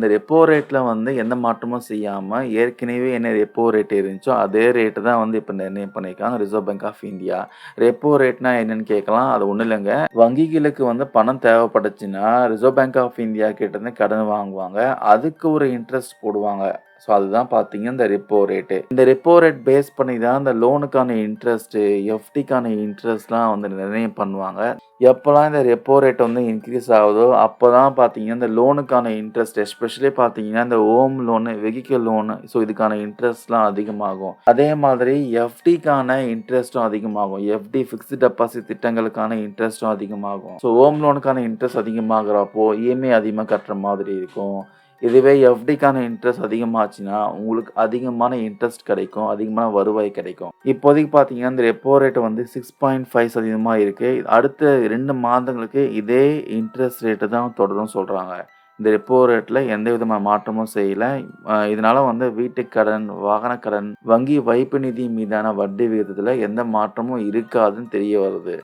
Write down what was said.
இந்த ரெப்போ ரேட்டில் வந்து எந்த மாற்றமும் செய்யாமல் ஏற்கனவே என்ன ரெப்போ ரேட் இருந்துச்சோ, அதே ரேட்டு தான் வந்து இப்போ நிர்ணயம் பண்ணியிருக்காங்க Reserve Bank of India. Repo ரேட்னா என்னன்னு கேட்கலாம். அது ஒன்றும் இல்லைங்க வங்கிகளுக்கு வந்து பணம் தேவைப்பட்டுச்சுன்னா, ரிசர்வ் பேங்க் ஆஃப் இந்தியா கிட்டேருந்து கடன் வாங்குவாங்க. அதுக்கு ஒரு இன்ட்ரெஸ்ட் போடுவாங்க. ஸோ அதுதான் பார்த்தீங்க இந்த ரெப்போ ரேட்டு. இந்த ரெப்போ ரேட் பேஸ் பண்ணி தான் இந்த லோனுக்கான இன்ட்ரெஸ்ட்டு, எஃப்டிக்கான இன்ட்ரெஸ்ட்லாம் வந்து நிர்ணயம் பண்ணுவாங்க. எப்போல்லாம் இந்த ரெப்போ ரேட் வந்து இன்க்ரீஸ் ஆகுதோ, அப்போ தான் பார்த்தீங்கன்னா, இந்த லோனுக்கான இன்ட்ரெஸ்ட் எஸ்பெஷலி பார்த்தீங்கன்னா, இந்த home loan, vehicle loan so இதுக்கான இன்ட்ரெஸ்ட்லாம் அதிகமாகும். அதே மாதிரி எஃப்டிக்கான இன்ட்ரெஸ்ட்டும் அதிகமாகும். எஃப்டி ஃபிக்ஸ்டு டெபாசிட் திட்டங்களுக்கான இன்ட்ரெஸ்ட்டும் அதிகமாகும். ஸோ ஹோம் லோனுக்கான இன்ட்ரெஸ்ட் அதிகமாகுறப்போ, இஎம்ஐ அதிகமாக கட்டுற மாதிரி இருக்கும். இதுவே எஃப்டிக்கான இன்ட்ரெஸ்ட் அதிகமாச்சுன்னா, உங்களுக்கு அதிகமான இன்ட்ரெஸ்ட் கிடைக்கும். அதிகமான வருவாய் கிடைக்கும். இப்போதைக்கு பார்த்தீங்கன்னா, இந்த ரெப்போ ரேட் வந்து சிக்ஸ் பாயிண்ட் ஃபைவ் சதவீதமாக இருக்குது அடுத்த ரெண்டு மாதங்களுக்கு இதே இன்ட்ரெஸ்ட் ரேட்டு தான் தொடரும்னு சொல்கிறாங்க இந்த ரெப்போ ரேட்டில் எந்த விதமான மாற்றமும் செய்யலை இதனால் வந்து வீட்டு கடன், வாகன கடன், வங்கி வைப்பு நிதி மீதான வட்டி விகிதத்தில் எந்த மாற்றமும் இருக்காதுன்னு தெரிய வருது.